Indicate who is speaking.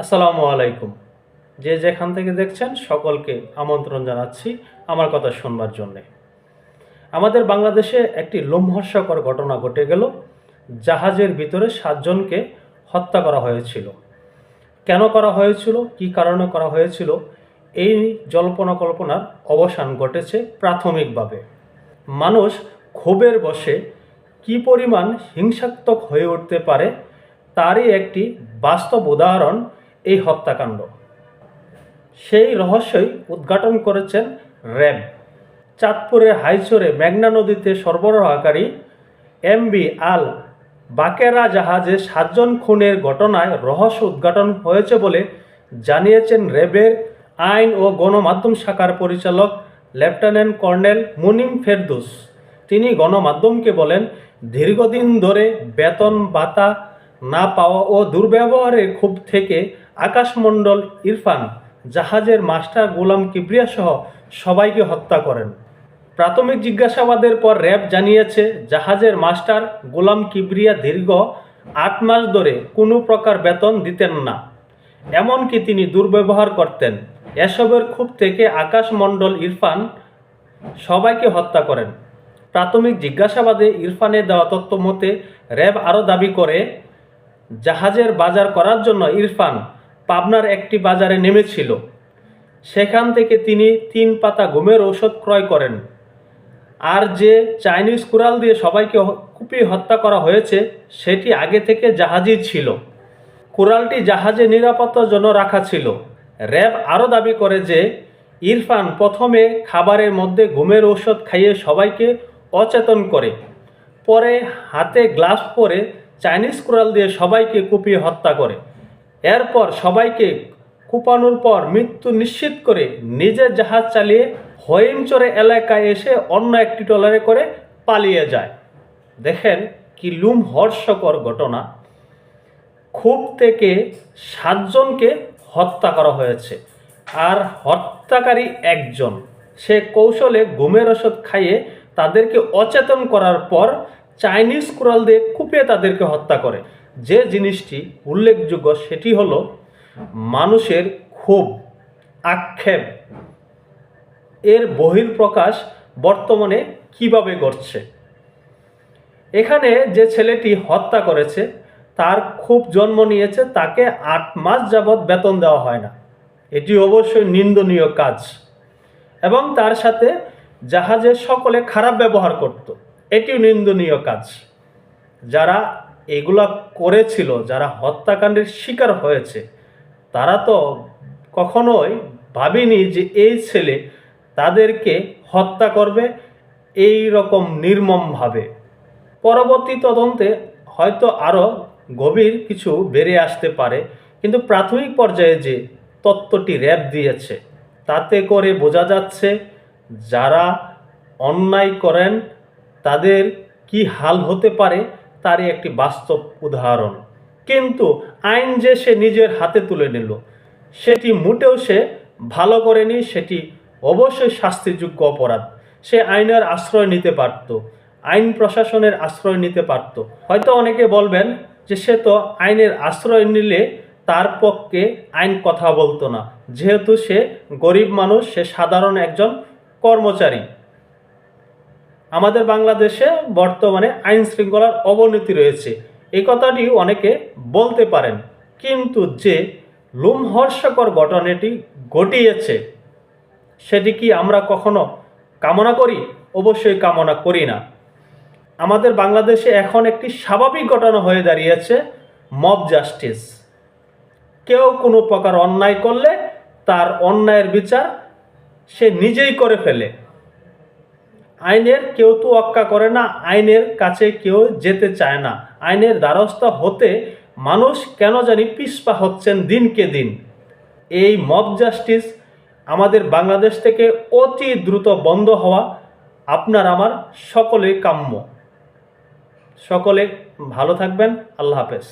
Speaker 1: আসসালামু আলাইকুম। যে যেখান থেকে দেখছেন সকলকে আমন্ত্রণ জানাচ্ছি আমার কথা শুনবার জন্যে। আমাদের বাংলাদেশে একটি লোমহর্ষকর ঘটনা ঘটে গেল, জাহাজের ভিতরে সাতজনকে হত্যা করা হয়েছিল। কেন করা হয়েছিল, কি কারণে করা হয়েছিল, এই জল্পনা কল্পনার অবসান ঘটেছে প্রাথমিকভাবে। মানুষ ক্ষোভের বসে কি পরিমাণ হিংসাত্মক হয়ে উঠতে পারে, তারই একটি বাস্তব উদাহরণ এই হত্যাকাণ্ড। সেই রহস্যই উদ্ঘাটন করেছেন র্যাব। চাঁদপুরের হাইচরে মেঘনা নদীতে সরবরাহকারী এমবি আল বাকেরা জাহাজে সাতজন খুনের ঘটনায় রহস্য উদ্ঘাটন হয়েছে বলে জানিয়েছেন র্যাবের আইন ও গণমাধ্যম শাখার পরিচালক লেফটেন্যান্ট কর্নেল মুনিম ফেরদুস। তিনি গণমাধ্যমকে বলেন, দীর্ঘদিন ধরে বেতন ভাতা না পাওয়া ও দুর্ব্যবহারের ক্ষোভ থেকে আকাশমণ্ডল ইরফান, জাহাজের মাস্টার গোলাম কিবরিয়া সহ সবাইকে হত্যা করেন। প্রাথমিক জিজ্ঞাসাবাদের পর র্যাব জানিয়েছে, জাহাজের মাস্টার গোলাম কিবরিয়া দীর্ঘ আট মাস ধরে কোনো প্রকার বেতন দিতেন না। এমনকি তিনি দুর্ব্যবহার করতেন। এসবের ক্ষোভ থেকে আকাশমণ্ডল ইরফান সবাইকে হত্যা করেন। প্রাথমিক জিজ্ঞাসাবাদে ইরফানের দেওয়া তথ্য মতে, র্যাব আরও দাবি করে, জাহাজের বাজার করার জন্য ইরফান পাবনার একটি বাজারে নেমেছিল। সেখান থেকে তিনি তিন পাতা ঘুমের ঔষধ ক্রয় করেন। আর যে চাইনিজ কুড়াল দিয়ে সবাইকে কুপিয়ে হত্যা করা হয়েছে, সেটি আগে থেকে জাহাজই ছিল। কুড়ালটি জাহাজে নিরাপত্তার জন্য রাখা ছিল। র্যাব আরও দাবি করে যে, ইরফান প্রথমে খাবারের মধ্যে ঘুমের ঔষধ খাইয়ে সবাইকে অচেতন করে। পরে হাতে গ্লাভস পরে চাইনিজ কুড়াল দিয়ে সবাইকে কুপিয়ে হত্যা করে। এরপর সবাইকে কুপানোর পর মৃত্যু নিশ্চিত করে নিজের জাহাজ চালিয়ে হইমচরে এলাকায় এসে অন্য একটি ট্রলারে করে পালিয়ে যায়। দেখেন কি লুম হর্ষকর ঘটনা। খুব থেকে সাতজনকে হত্যা করা হয়েছে আর হত্যাকারী একজন। সে কৌশলে ঘুমের ওষুধ খাইয়ে তাদেরকে অচেতন করার পর চাইনিজ কুড়াল দিয়ে কুপিয়ে তাদেরকে হত্যা করে। যে জিনিসটি উল্লেখযোগ্য সেটি হলো মানুষের ক্ষোভ, আক্ষেপ। এর বহির্প্রকাশ বর্তমানে কীভাবে ঘটছে? এখানে যে ছেলেটি হত্যা করেছে, তার খুব জন্ম নিয়েছে, তাকে আট মাস যাবৎ বেতন দেওয়া হয় না। এটি অবশ্যই নিন্দনীয় কাজ। এবং তার সাথে জাহাজের সকলে খারাপ ব্যবহার করত। এটিও নিন্দনীয় কাজ। যারা এগুলা করেছিল, যারা হত্যাকাণ্ডের শিকার হয়েছে, তারা তো কখনোই ভাবেনি যে এই ছেলে তাদেরকে হত্যা করবে এই রকম নির্মমভাবে। পরবর্তী তদন্তে হয়তো আরও গভীর কিছু বেড়ে আসতে পারে, কিন্তু প্রাথমিক পর্যায়ে যে তত্ত্বটি র্যাব দিয়েছে, তাতে করে বোঝা যাচ্ছে যারা অন্যায় করেন, তাদের কি হাল হতে পারে তারই একটি বাস্তব উদাহরণ। কিন্তু আইন যে সে নিজের হাতে তুলে নিল, সেটি মোটেও সে ভালো করেনি, সেটি অবশ্যই শাস্তিযোগ্য অপরাধ। সে আইনের আশ্রয় নিতে পারত, আইন প্রশাসনের আশ্রয় নিতে পারত। হয়তো অনেকে বলবেন যে সে তো আইনের আশ্রয় নিলে তার পক্ষে আইন কথা বলতো না, যেহেতু সে গরিব মানুষ, সে সাধারণ একজন কর্মচারী। আমাদের বাংলাদেশে বর্তমানে আইন শৃঙ্খলার অবনতি রয়েছে। এই কথাটি অনেকে বলতে পারেন। কিন্তু যে লোমহর্ষকর ঘটনাটি ঘটিয়েছে, সেটি কি আমরা কখনো কামনা করি? অবশ্যই কামনা করি না। আমাদের বাংলাদেশে এখন একটি স্বাভাবিক ঘটনা হয়ে দাঁড়িয়েছে, মব জাস্টিস। কেউ কোনো প্রকার অন্যায় করলে তার অন্যায়ের বিচার সে নিজেই করে ফেলে। আইনের কেউ তো অক্কা করে না, আইনের কাছে কেউ যেতে চায় না। আইনের দ্বারস্থ হতে মানুষ কেন জানি পিছপা হচ্ছেন দিনকে দিন। এই মব জাস্টিস আমাদের বাংলাদেশ থেকে অতি দ্রুত বন্ধ হওয়া আপনার আমার সকলে কাম্য। সকলে ভালো থাকবেন, আল্লাহ হাফেজ।